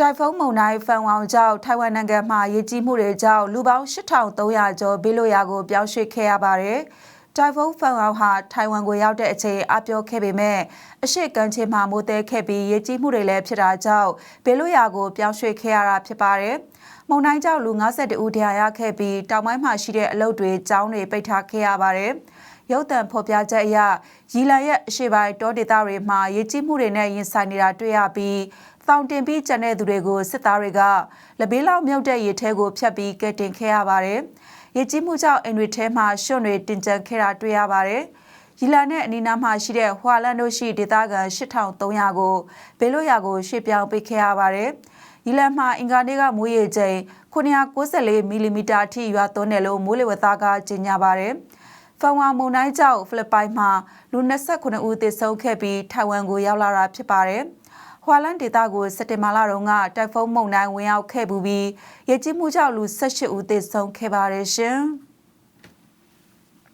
တိုင်ဖုန်းမုန်တိုင်းဖန်ဝေါင်ကြောင့်ထိုင်ဝမ်နိုင်ငံမှာရေကြီးမှုတွေကြောင့်လူပေါင်း8300ကျော်ဘေးလွတ်ရာကိုပြောင်းရွှေ့ခဲ့ရပါတယ်။တိုင်ဖုန်းဖန်ဝေါင်ဟာထိုင်ဝမ်ကိုရောက်တဲ့အချိန်အပြောခဲ့ပေမဲ့အရှိကမ်းခြေမှာမိုးတဲခဲ့ပြီးရေကြီးမှုတွေလည်းဖြစ်တာကြောင့်ဘေးလွတ်ရာကိုပြောင်းရွှေ့ခဲ့ရတာဖြစ်ပါတယ်။မုန်တိုင်းကြောင့်လူ52ဦးဒဏ်ရာရခဲ့ပြီးတောင်ပိုင်းမှာရှိတဲ့အလုပ်တွေကျောင်းတွေပိတ်ထားခဲ့ရပါတယ်။ ရုပ်သံဖော်ပြချက်အရရီလန်ရဲ့အရှိပိုင်းတောဒေသတွေမှာရေကြီးမှုတွေနဲ့ရင်ဆိုင်နေတာတွေ့ရပြီးတောင်တင်ပြီးကျန်တဲ့သူတွေကိုစစ်သားတွေကလဘေးလောက်မြုပ်တဲ့ရေထဲကိုဖျက်ပြီးကယ်တင်ခဲ့ရပါတယ်။ရေကြီးမှုကြောင့်အိမ်တွေထဲမှာရွှွန့်တွေတင်ကျန်ခဲ့တာတွေ့ရပါတယ်။ရီလာနဲ့အနီးနားမှာရှိတဲ့ဟွာလန်တို့ရှိဒေသခံ8300ကိုဘေးလွတ်ရာကိုရွှေ့ပြောင်းပေးခဲ့ရပါတယ်။ရီလန်မှာအင်္ဂါနေ့ကမိုးရေချိန်994မီလီမီတာအထိရွာသွန်းတယ်လို့မိုးလေဝသကကြေညာပါတယ်။ ဖန်ဝါမုန်တိုင်းကြောင့်ဖိလစ်ပိုင်မှာလူ29ဦးသေဆုံးခဲ့ပြီးထိုင်ဝမ်ကိုရောက်လာတာဖြစ်ပါတယ်။ဟွာလန်ဒေတာကိုစက်တင်ဘာလတုန်းကတိုက်ဖုန်းမုန်တိုင်းဝင်ရောက်ခဲ့ပူပြီးရေကြီးမှုကြောင့်လူ18ဦးသေဆုံးခဲ့ပါတယ်ရှင်။